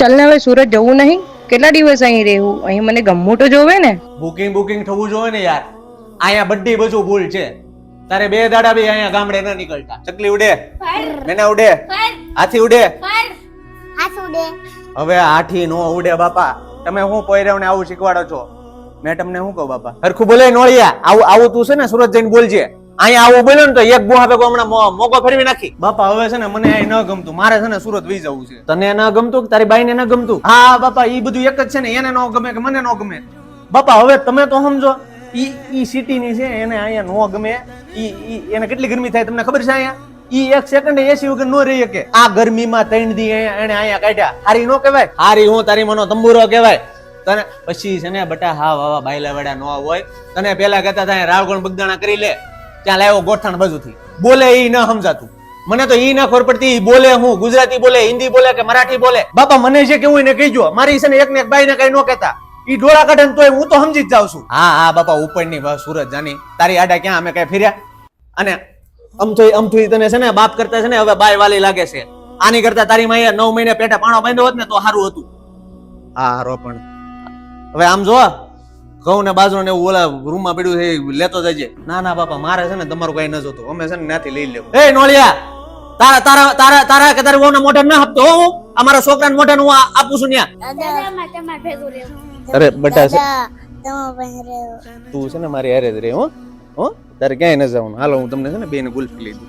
ચાલ ને હવે સુરત જવું નહીં? કેટલા દિવસ અહીં રહેવું? અહીં મને ગમવું તો જોવે ને. બુકિંગ બુકિંગ થવું જોવે ને યાર. અહીંયા બધી બધું ભૂલ છે. તારે બે દાડા બી અહીંયા ગામડે ન નીકળતા. ચકલી ઉડે. મેના ઉડે. હાથી ઉડે. હવે હાથી નો ઉડે બાપા. તમે હું પોયરાવને આવું શીખવાડો છો? મેં તમને શું કહું બાપા? હરખું બોલે નોળિયા. આવું આવું તું છે ને સુરત જઈને બોલજે. અહીંયા આવું બોલ્યો ને તો એક બુહા ભેગો હમણાં મોકો ફેરવી નાખી. બાપા હવે છે ને મને અહીં ન ગમતું. મારે છે ને સુરત વહી જવું છે. તને ન ગમતું કે તારી બાઈને ન ગમતું? હા બાપા એ બધું એક જ છે ને એને ન ગમે કે મને ન ગમે. બાપા હવે તમે તો સમજો ઈ ઈ સિટી ની છે એને અહીંયા ન ગમે. ઈ ઈ એને કેટલી ગરમી થાય તમને ખબર છે અહીંયા? ઈ એક સેકન્ડ એસી વગર નો રહી શકે. આ ગરમીમાં ત્રણ દી એને અહીંયા કાઢ્યા. હારી નો કહેવાય? હારી હું તારી મનો તંબુરો કહેવાય? તને પછી છે ને બટા હા વાવા બાયલા વડા નો હોય. તને પેલા કહેતા હતા રાવગણ બગદાણા કરી લે. ત્યાં લાવ્યો ગોઠણ બાજુથી. બોલે એ ન સમજાતું. મને તો ઈ ના ખબર પડતી બોલે હું, ગુજરાતી બોલે, હિન્દી બોલે કે મરાઠી બોલે. બાપા મને જે કેવું એને કહીજો. મારી છે ને એક ને એક બાઈ ને કઈ ન કહેતા. ઈ ડોળા કાઢે તોય હું તો સમજી જ જાઉં છું. હા હા, બાપા, ઉપરની ની સુરત જાની. તારી આડા ક્યાં? અમે કઈ ફેર્યા? અને અમથું અમથું તને છે ને બાપ કરતા છે ને હવે બાય વાલી લાગે છે. આની કરતા તારી માએ નવ મહિને પેટા પાણો બાંધ્યો હોત ને તો સારું હતું. હા, હારો પણ. હવે આમ જો ઘઉં ને બાજરો ને એવું ઓલા રૂમમાં પડ્યું છે લેતો જજે. ના ના બાપા મારે છે ને તમારું કઈ ન જોતું. અમે છે ને ત્યાંથી લઈ લેવું. એ નોળિયા તારા તારા તારા તારા કે તારા વહુના મોઢા ના આપતો હો અમારા છોકરાને મોઢા હું આ- આપું છું ત્યાં અરે બટા તું છે ને મારી હારે જ રે હો. હો તારે ક્યાંય ન જવાનું. હાલો હું તમને છે ને બેને ગુલ્ફી લઈ દઉં.